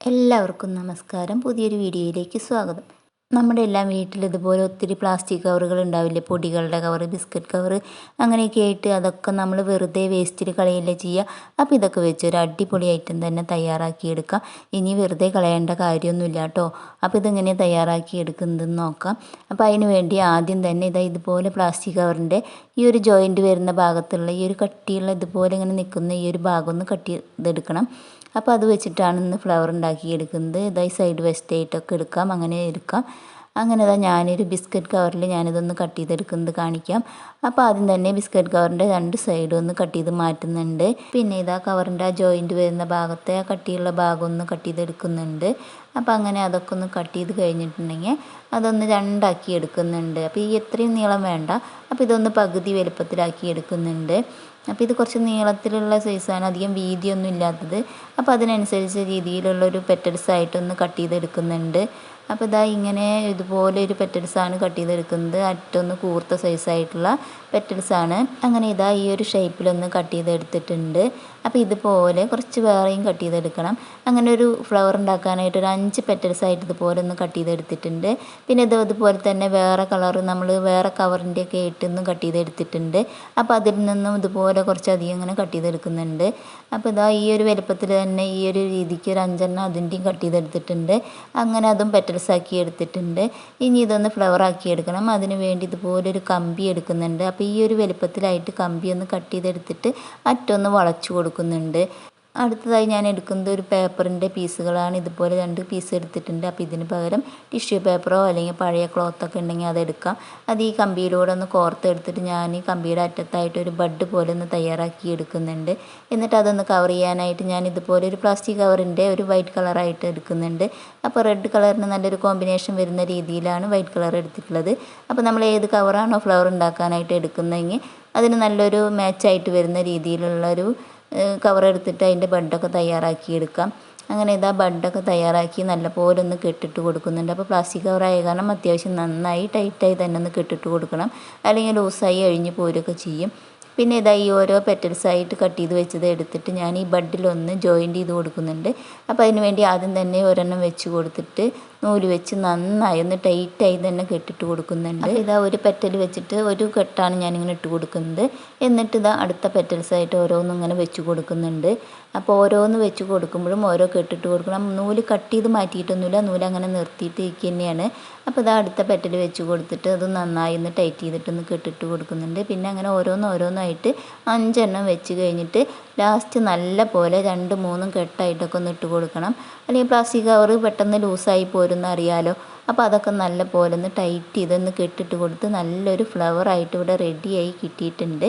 എല്ലാവർക്കും നമസ്കാരം. പുതിയൊരു വീഡിയോയിലേക്ക് സ്വാഗതം. നമ്മുടെ എല്ലാം വീട്ടിൽ ഇതുപോലെ ഒത്തിരി പ്ലാസ്റ്റിക് കവറുകൾ ഉണ്ടാവില്ലേ? പൊടികളുടെ കവർ ബിസ്ക്കറ്റ് കവർ അങ്ങനെയൊക്കെ ആയിട്ട് അതൊക്കെ നമ്മൾ വെറുതെ വേസ്റ്റിൽ കളയല്ലേ ചെയ്യുക? അപ്പോൾ ഇതൊക്കെ വെച്ച് ഒരു അടിപൊളി ഐറ്റം തന്നെ തയ്യാറാക്കിയെടുക്കാം. ഇനി വെറുതെ കളയേണ്ട കാര്യമൊന്നുമില്ല കേട്ടോ. അപ്പോൾ ഇതെങ്ങനെ തയ്യാറാക്കി എടുക്കുന്നതെന്ന് നോക്കാം. അപ്പോൾ അതിന് വേണ്ടി ആദ്യം തന്നെ ഇതാ ഇതുപോലെ പ്ലാസ്റ്റിക് കവറിന്റെ ഈ ഒരു ജോയിന്റ് വരുന്ന ഭാഗത്തുള്ള ഈ ഒരു കട്ടിയുള്ള ഇതുപോലെ ഇങ്ങനെ നിൽക്കുന്ന ഈ ഒരു ഭാഗം ഒന്ന് കട്ട് ചെയ്തെടുക്കണം. അപ്പോൾ അത് വെച്ചിട്ടാണ് ഇന്ന് ഫ്ലവർ ഉണ്ടാക്കിയെടുക്കുന്നത്. ഇതായി സൈഡ് വെസ്റ്റ് ആയിട്ടൊക്കെ എടുക്കാം. അങ്ങനെ എടുക്കാം. അങ്ങനെ ഇതാ ഞാനൊരു ബിസ്ക്കറ്റ് കവറിൽ ഞാനിതൊന്ന് കട്ട് ചെയ്തെടുക്കുന്നത് കാണിക്കാം. അപ്പോൾ ആദ്യം തന്നെ ബിസ്ക്കറ്റ് കവറിന്റെ രണ്ട് സൈഡും ഒന്ന് കട്ട് ചെയ്ത് മാറ്റുന്നുണ്ട്. പിന്നെ ഇതാ കവറിന്റെ ആ ജോയിന്റ് വരുന്ന ഭാഗത്തെ ആ കട്ടിയുള്ള ഭാഗം ഒന്ന് കട്ട് ചെയ്തെടുക്കുന്നുണ്ട്. അപ്പോൾ അങ്ങനെ അതൊക്കെ ഒന്ന് കട്ട് ചെയ്ത് കഴിഞ്ഞിട്ടുണ്ടെങ്കിൽ അതൊന്ന് രണ്ടാക്കി എടുക്കുന്നുണ്ട്. അപ്പോൾ ഈ എത്രയും നീളം വേണ്ട. അപ്പോൾ ഇതൊന്ന് പകുതി വലുപ്പത്തിലാക്കി എടുക്കുന്നുണ്ട്. അപ്പോൾ ഇത് കുറച്ച് നീളത്തിലുള്ള സൈസാണ്. അധികം വീതിയൊന്നും ഇല്ലാത്തത്. അപ്പോൾ അതിനനുസരിച്ച് പെറ്റൽസ് ആയിട്ടൊന്ന് കട്ട് ചെയ്തെടുക്കുന്നുണ്ട്. അപ്പോൾ ഇതാ ഇങ്ങനെ ഇതുപോലെ ഒരു പെറ്റൽസാണ് കട്ട് ചെയ്തെടുക്കുന്നത്. അറ്റൊന്ന് കൂർത്ത സൈസായിട്ടുള്ള പെറ്റൽസാണ് അങ്ങനെ ഇതാ ഈ ഒരു ഷേപ്പിലൊന്ന് കട്ട് ചെയ്തെടുത്തിട്ടുണ്ട്. അപ്പോൾ ഇതുപോലെ കുറച്ച് വേറെയും കട്ട് ചെയ്തെടുക്കണം. അങ്ങനെ ഒരു ഫ്ലവർ ഉണ്ടാക്കാനായിട്ട് ഒരു അഞ്ച് പെറ്റൽസ് ആയിട്ട് ഇതുപോലെ ഒന്ന് കട്ട് ചെയ്തെടുത്തിട്ടുണ്ട്. പിന്നെ ഇത് അതുപോലെ തന്നെ വേറെ കളർ നമ്മൾ വേറെ കവറിന്റെ ഒക്കെ ഇട്ടൊന്നും കട്ട് ചെയ്തെടുത്തിട്ടുണ്ട്. അപ്പോൾ അതിൽ നിന്നും ഇതുപോലെ കുറച്ചധികം ഇങ്ങനെ കട്ട് ചെയ്തെടുക്കുന്നുണ്ട്. അപ്പോൾ ഇതാ ഈ ഒരു വലുപ്പത്തിൽ തന്നെ ഈ ഒരു രീതിക്ക് ഒരു അഞ്ചെണ്ണം അതിന്റെയും കട്ട് ചെയ്തെടുത്തിട്ടുണ്ട്. അങ്ങനെ അതും പെറ്റൽസ് ആക്കി എടുത്തിട്ടുണ്ട്. ഇനി ഇതൊന്ന് ഫ്ലവർ ആക്കി എടുക്കണം. അതിന് വേണ്ടി ഇതുപോലെ ഒരു കമ്പി എടുക്കുന്നുണ്ട്. അപ്പോൾ ഈ ഒരു വലുപ്പത്തിലായിട്ട് കമ്പി ഒന്ന് കട്ട് ചെയ്തെടുത്തിട്ട് അറ്റൊന്ന് വളച്ചു കൊടുക്കുന്നുണ്ട്. അടുത്തതായി ഞാൻ എടുക്കുന്നത് ഒരു പേപ്പറിന്റെ പീസുകളാണ്. ഇതുപോലെ രണ്ട് പീസ് എടുത്തിട്ടുണ്ട്. അപ്പോൾ ഇതിന് പകരം ടിഷ്യൂ പേപ്പറോ അല്ലെങ്കിൽ പഴയ ക്ലോത്തൊക്കെ ഉണ്ടെങ്കിൽ അതെടുക്കാം അത് ഈ കമ്പിയിലൂടെ ഒന്ന് കോർത്തെടുത്തിട്ട് ഞാൻ ഈ കമ്പിയുടെ അറ്റത്തായിട്ട് ഒരു ബഡ് പോലെ ഒന്ന് തയ്യാറാക്കി എടുക്കുന്നുണ്ട്. എന്നിട്ട് അതൊന്ന് കവർ ചെയ്യാനായിട്ട് ഞാൻ ഇതുപോലെ ഒരു പ്ലാസ്റ്റിക് കവറിന്റെ ഒരു വൈറ്റ് കളറായിട്ട് എടുക്കുന്നുണ്ട്. അപ്പോൾ റെഡ് കളറിന് നല്ലൊരു കോമ്പിനേഷൻ വരുന്ന രീതിയിലാണ് വൈറ്റ് കളർ എടുത്തിട്ടുള്ളത്. അപ്പോൾ നമ്മൾ ഏത് കവറാണോ ഫ്ലവർ ഉണ്ടാക്കാനായിട്ട് എടുക്കുന്നതെങ്കിൽ അതിന് നല്ലൊരു മാച്ചായിട്ട് വരുന്ന രീതിയിലുള്ളൊരു കവർ എടുത്തിട്ട് അതിന്റെ ബഡ്ഡൊക്കെ തയ്യാറാക്കി എടുക്കാം. അങ്ങനെ ഇതാ ബഡ്ഡൊക്കെ തയ്യാറാക്കി നല്ലപോലെ ഒന്ന് കെട്ടിട്ട് കൊടുക്കുന്നുണ്ട്. അപ്പോൾ പ്ലാസ്റ്റിക് കവറായ കാരണം അത്യാവശ്യം നന്നായി ടൈറ്റായി തന്നെ ഒന്ന് കെട്ടിട്ട് കൊടുക്കണം. അല്ലെങ്കിൽ ലൂസായി അഴിഞ്ഞു പോരുകയൊക്കെ ചെയ്യും. പിന്നെ ഇതാ ഈ ഓരോ പെറ്റൽസായിട്ട് കട്ട് ചെയ്ത് വെച്ചത് എടുത്തിട്ട് ഞാൻ ഈ ബഡിലൊന്ന് ജോയിന്റ് ചെയ്ത് കൊടുക്കുന്നുണ്ട്. അപ്പോൾ അതിന് വേണ്ടി ആദ്യം തന്നെ ഒരെണ്ണം വെച്ച് കൊടുത്തിട്ട് നൂൽ വെച്ച് നന്നായി ഒന്ന് ടൈറ്റായി തന്നെ കെട്ടിട്ട് കൊടുക്കുന്നുണ്ട്. ഇതാ ഒരു പെറ്റൽ വെച്ചിട്ട് ഒരു കെട്ടാണ് ഞാനിങ്ങനെ ഇട്ട് കൊടുക്കുന്നത്. എന്നിട്ട് ഇതാ അടുത്ത പെറ്റൽസായിട്ട് ഓരോന്നും ഇങ്ങനെ വെച്ച് കൊടുക്കുന്നുണ്ട്. അപ്പോൾ ഓരോന്ന് വെച്ച് കൊടുക്കുമ്പോഴും ഓരോ കെട്ടിട്ട് കൊടുക്കണം. നൂൽ കട്ട് ചെയ്ത് മാറ്റിയിട്ടൊന്നുമില്ല. നൂൽ അങ്ങനെ നിർത്തിയിട്ട് ഇരിക്കുക തന്നെയാണ്. അപ്പോൾ ഇതാ അടുത്ത പെറ്റൽ വെച്ച് കൊടുത്തിട്ട് അത് നന്നായി ഒന്ന് ടൈറ്റ് ചെയ്തിട്ടൊന്ന് കെട്ടിട്ട് കൊടുക്കുന്നുണ്ട്. പിന്നെ അങ്ങനെ ഓരോന്ന് ഓരോന്നായിട്ട് അഞ്ചെണ്ണം വെച്ച് കഴിഞ്ഞിട്ട് ലാസ്റ്റ് നല്ല പോലെ രണ്ട് മൂന്നും കെട്ടായിട്ടൊക്കെ ഒന്ന് ഇട്ട് കൊടുക്കണം. അല്ലെങ്കിൽ പ്ലാസ്റ്റിക് കവർ പെട്ടെന്ന് ലൂസായി പോരുന്ന അറിയാലോ? അപ്പോൾ അതൊക്കെ നല്ല പോലെ ഒന്ന് ടൈറ്റ് ചെയ്തൊന്ന് കെട്ടിട്ട് കൊടുത്ത് നല്ലൊരു ഫ്ലവറായിട്ട് ഇവിടെ റെഡിയായി കിട്ടിയിട്ടുണ്ട്.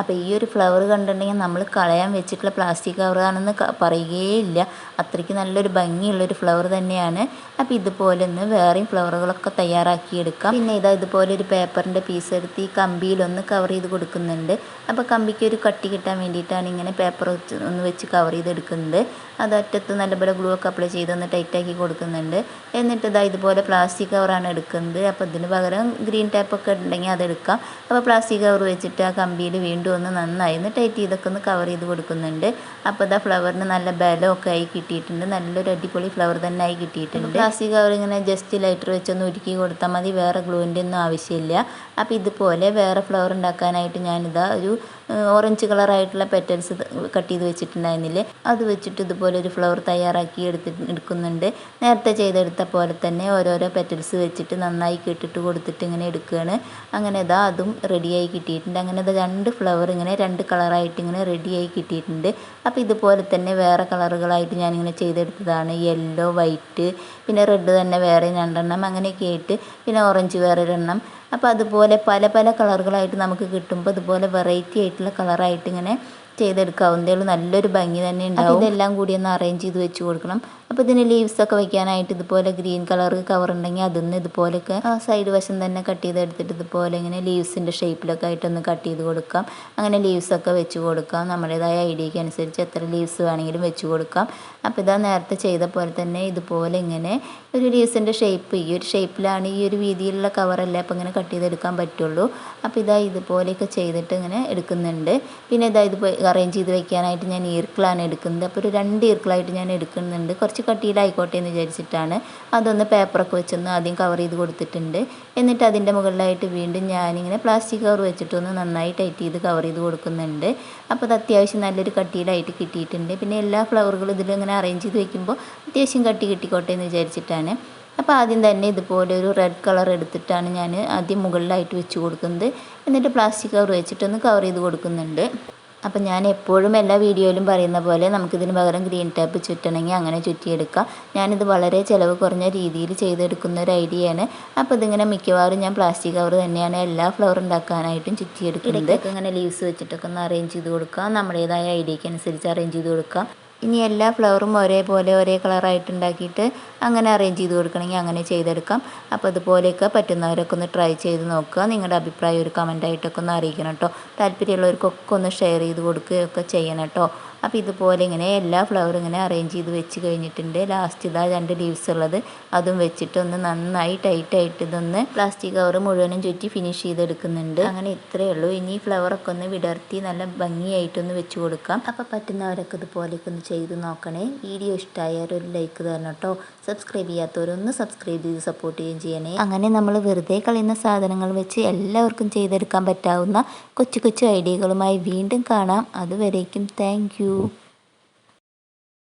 അപ്പോൾ ഈ ഒരു ഫ്ലവർ കണ്ടിട്ടുണ്ടെങ്കിൽ നമ്മൾ കളയാൻ വെച്ചിട്ടുള്ള പ്ലാസ്റ്റിക് കവറാണെന്ന് പറയുകയില്ല. അത്രയ്ക്ക് നല്ലൊരു ഭംഗിയുള്ളൊരു ഫ്ലവർ തന്നെയാണ്. അപ്പോൾ ഇതുപോലെ ഒന്ന് വേറെയും ഫ്ലവറുകളൊക്കെ തയ്യാറാക്കിയെടുക്കാം. പിന്നെ ഇതാ ഇതുപോലെ ഒരു പേപ്പറിന്റെ പീസ് എടുത്ത് ഈ കമ്പിയിലൊന്ന് കവർ ചെയ്ത് കൊടുക്കുന്നുണ്ട്. അപ്പോൾ കമ്പിക്ക് ഒരു കട്ടി കിട്ടാൻ വേണ്ടിയിട്ടാണ് ഇങ്ങനെ പേപ്പർ ഒന്ന് വെച്ച് കവർ ചെയ്തെടുക്കുന്നത്. അത് അറ്റത്ത് നല്ലപോലെ ഗ്ലൂ ഒക്കെ അപ്ലൈ ചെയ്ത് ചെയ്തൊന്ന് ടൈറ്റാക്കി കൊടുക്കുന്നുണ്ട്. എന്നിട്ട് ഇതാ ഇതുപോലെ പ്ലാസ്റ്റിക് കവറാണ് എടുക്കുന്നത്. അപ്പോൾ ഇതിന് പകരം ഗ്രീൻ ടൈപ്പൊക്കെ ഉണ്ടെങ്കിൽ അതെടുക്കാം അപ്പോൾ പ്ലാസ്റ്റിക് കവർ വെച്ചിട്ട് ആ കമ്പിയിൽ വീണ്ടും ഒന്ന് നന്നായി. ഒന്ന് ടൈറ്റ് ചെയ്തൊക്കെ ഒന്ന് കവർ ചെയ്ത് കൊടുക്കുന്നുണ്ട്. അപ്പോൾ ഇതാ ഫ്ലവറിന് നല്ല ബലമൊക്കെ ആയി കിട്ടിയിട്ടുണ്ട്. നല്ലൊരു അടിപൊളി ഫ്ലവർ തന്നെ ആയി കിട്ടിയിട്ടുണ്ട്. പ്ലാസ്റ്റിക് കവർ ഇങ്ങനെ ജസ്റ്റ് ലൈറ്റർ വെച്ചൊന്ന് ഉരുക്കി കൊടുത്താൽ മതി. വേറെ ഗ്ലൂവിന്റെ ഒന്നും ആവശ്യമില്ല. അപ്പോൾ ഇതുപോലെ വേറെ ഫ്ലവർ ഉണ്ടാക്കാനായിട്ട് ഞാനിതാ ഒരു ഓറഞ്ച് കളറായിട്ടുള്ള പെറ്റൽസ് കട്ട് ചെയ്ത് വെച്ചിട്ടുണ്ടായിരുന്നില്ലേ? അത് വെച്ചിട്ട് ഇതുപോലെ ഒരു ഫ്ലവർ തയ്യാറാക്കി എടുത്ത് എടുക്കുന്നുണ്ട്. നേരത്തെ ചെയ്തെടുത്ത പോലെ തന്നെ ഓരോരോ പെറ്റൽസ് വെച്ചിട്ട് നന്നായി കെട്ടിട്ട് കൊടുത്തിട്ട് ഇങ്ങനെ എടുക്കുകയാണ് അങ്ങനെ ഇതാ അതും റെഡിയായി കിട്ടിയിട്ടുണ്ട്. അങ്ങനെ രണ്ട് ഫ്ലവർ ഇങ്ങനെ രണ്ട് കളറായിട്ട് ഇങ്ങനെ റെഡിയായി കിട്ടിയിട്ടുണ്ട്. അപ്പോൾ ഇതുപോലെ തന്നെ വേറെ കളറുകളായിട്ട് ഞാനിങ്ങനെ ചെയ്തെടുത്തതാണ്. യെല്ലോ വൈറ്റ് പിന്നെ റെഡ് തന്നെ വേറെ രണ്ടെണ്ണം അങ്ങനെയൊക്കെ ആയിട്ട് പിന്നെ ഓറഞ്ച് വേറെ ഒരെണ്ണം. അപ്പോൾ അതുപോലെ പല പല കളറുകളായിട്ട് നമുക്ക് കിട്ടുമ്പോൾ ഇതുപോലെ വെറൈറ്റി ആയിട്ടുള്ള കളറായിട്ട് ഇങ്ങനെ ചെയ്തെടുക്കാവുന്നതേ ഉള്ളൂ നല്ലൊരു ഭംഗി തന്നെ ഉണ്ടാവും. ഇതെല്ലാം കൂടി ഒന്ന് അറേഞ്ച് ചെയ്ത് വെച്ച് കൊടുക്കണം. അപ്പോൾ ഇതിന് ലീവ്സ് ഒക്കെ വെക്കാനായിട്ട് ഇതുപോലെ ഗ്രീൻ കളർ കവർ ഉണ്ടെങ്കിൽ അതിന്ന് ഇതുപോലെയൊക്കെ ആ സൈഡ് വശം തന്നെ കട്ട് ചെയ്തെടുത്തിട്ട് ഇതുപോലെ ഇങ്ങനെ ലീവ്സിന്റെ ഷേപ്പിലൊക്കെ ആയിട്ടൊന്ന് കട്ട് ചെയ്ത് കൊടുക്കാം. അങ്ങനെ ലീവ്സ് ഒക്കെ വെച്ച് കൊടുക്കാം. നമ്മുടേതായ ഐഡിയയ്ക്ക് അനുസരിച്ച് എത്ര ലീവ്സ് വേണമെങ്കിലും വെച്ച് കൊടുക്കാം. അപ്പോൾ ഇതാ നേരത്തെ ചെയ്ത പോലെ തന്നെ ഇതുപോലെ ഇങ്ങനെ ഒരു ലീവ്സിന്റെ ഷേപ്പ് ഈ ഒരു ഷേപ്പിലാണ് ഈ ഒരു വീതിയിലുള്ള കവറല്ലേ അപ്പോൾ ഇങ്ങനെ കട്ട് ചെയ്തെടുക്കാൻ പറ്റുള്ളൂ. അപ്പോൾ ഇതാ ഇതുപോലെയൊക്കെ ചെയ്തിട്ട് ഇങ്ങനെ എടുക്കുന്നുണ്ട്. പിന്നെ ഇതാ ഇത് അറേഞ്ച് ചെയ്ത് വെക്കാനായിട്ട് ഞാൻ ഈർക്കിളാണ് എടുക്കുന്നത്. അപ്പോൾ ഒരു രണ്ട് ഈർക്കിളായിട്ട് ഞാൻ എടുക്കുന്നുണ്ട്. കുറച്ച് കട്ടിയിലായിക്കോട്ടെ എന്ന് വിചാരിച്ചിട്ടാണ്. അതൊന്ന് പേപ്പറൊക്കെ വെച്ചൊന്ന് ആദ്യം കവർ ചെയ്ത് കൊടുത്തിട്ടുണ്ട്. എന്നിട്ട് അതിന്റെ മുകളിലായിട്ട് വീണ്ടും ഞാനിങ്ങനെ പ്ലാസ്റ്റിക് കവർ വെച്ചിട്ടൊന്ന് നന്നായി ടൈറ്റ് ചെയ്ത് കവർ ചെയ്ത് കൊടുക്കുന്നുണ്ട്. അപ്പോൾ അത് അത്യാവശ്യം നല്ലൊരു കട്ടിയിലായിട്ട് കിട്ടിയിട്ടുണ്ട്. പിന്നെ എല്ലാ ഫ്ലവറുകളും ഇതിലിങ്ങനെ അറേഞ്ച് ചെയ്ത് വെക്കുമ്പോൾ അത്യാവശ്യം കട്ടി കിട്ടിക്കോട്ടെ എന്ന് വിചാരിച്ചിട്ടാണ്. അപ്പോൾ ആദ്യം തന്നെ ഇതുപോലെ ഒരു റെഡ് കളർ എടുത്തിട്ടാണ് ഞാൻ ആദ്യം മുകളിലായിട്ട് വെച്ച് കൊടുക്കുന്നത്. എന്നിട്ട് പ്ലാസ്റ്റിക് കവർ വെച്ചിട്ടൊന്ന് കവർ ചെയ്ത് കൊടുക്കുന്നുണ്ട്. അപ്പം ഞാൻ എപ്പോഴും എല്ലാ വീഡിയോയിലും പറയുന്ന പോലെ നമുക്കിതിന് പകരം ഗ്രീൻ ടാപ്പ് ചുറ്റണമെങ്കിൽ അങ്ങനെ ചുറ്റിയെടുക്കാം. ഞാനിത് വളരെ ചിലവ് കുറഞ്ഞ രീതിയിൽ ചെയ്തെടുക്കുന്ന ഒരു ഐഡിയയാണ്. അപ്പോൾ ഇതിങ്ങനെ മിക്കവാറും ഞാൻ പ്ലാസ്റ്റിക് കവർ തന്നെയാണ് എല്ലാ ഫ്ലവർ ഉണ്ടാക്കാനായിട്ടും ചുറ്റിയെടുക്കുന്നത്. ഇങ്ങനെ ലീവ്സ് വെച്ചിട്ടൊക്കെ ഒന്ന് അറേഞ്ച് ചെയ്ത് കൊടുക്കാം. നമ്മുടേതായ ഐഡിയയ്ക്ക് അനുസരിച്ച് അറേഞ്ച് ചെയ്ത് കൊടുക്കാം. ഇനി എല്ലാ ഫ്ലവറും ഒരേപോലെ ഒരേ കളറായിട്ട് ഉണ്ടാക്കിയിട്ട് അങ്ങനെ അറേഞ്ച് ചെയ്ത് കൊടുക്കണമെങ്കിൽ അങ്ങനെ ചെയ്തെടുക്കാം. അപ്പോൾ അതുപോലെയൊക്കെ പറ്റുന്നവരൊക്കെ ഒന്ന് ട്രൈ ചെയ്ത് നോക്കുക. നിങ്ങളുടെ അഭിപ്രായം ഒരു കമന്റായിട്ടൊക്കെ ഒന്ന് അറിയിക്കണം കേട്ടോ താല്പര്യമുള്ളവർക്കൊക്കെ ഒന്ന് ഷെയർ ചെയ്ത് കൊടുക്കുകയൊക്കെ ചെയ്യണം കേട്ടോ അപ്പോൾ ഇതുപോലെ ഇങ്ങനെ എല്ലാ ഫ്ലവറും ഇങ്ങനെ അറേഞ്ച് ചെയ്ത് വെച്ച് കഴിഞ്ഞിട്ടുണ്ട്. ലാസ്റ്റ് ഇതാ രണ്ട് ലീവ്സ് ഉള്ളത്. അതും വെച്ചിട്ട് ഒന്ന് നന്നായി ടൈറ്റായിട്ട് ഇതൊന്ന് പ്ലാസ്റ്റിക് കവർ മുഴുവനും ചുറ്റി ഫിനിഷ് ചെയ്തെടുക്കുന്നുണ്ട്. അങ്ങനെ ഇത്രയേ ഉള്ളൂ. ഇനി ഫ്ലവറൊക്കെ ഒന്ന് വിടർത്തി നല്ല ഭംഗിയായിട്ടൊന്ന് വെച്ച് കൊടുക്കാം. അപ്പോൾ പറ്റുന്നവരൊക്കെ ഇതുപോലെയൊക്കെ ഒന്ന് ചെയ്ത് നോക്കണേ. വീഡിയോ ഇഷ്ടമായാൽ ഒരു ലൈക്ക് തരണം കേട്ടോ സബ്സ്ക്രൈബ് ചെയ്യാത്തവരൊന്ന് സബ്സ്ക്രൈബ് ചെയ്ത് സപ്പോർട്ട് ചെയ്യുകയും ചെയ്യണേ. അങ്ങനെ നമ്മൾ വെറുതെ കളയുന്ന സാധനങ്ങൾ വെച്ച് എല്ലാവർക്കും ചെയ്തെടുക്കാൻ പറ്റാവുന്ന കൊച്ചു കൊച്ചു ഐഡിയകളുമായി വീണ്ടും കാണാം. അതുവരേക്കും താങ്ക് you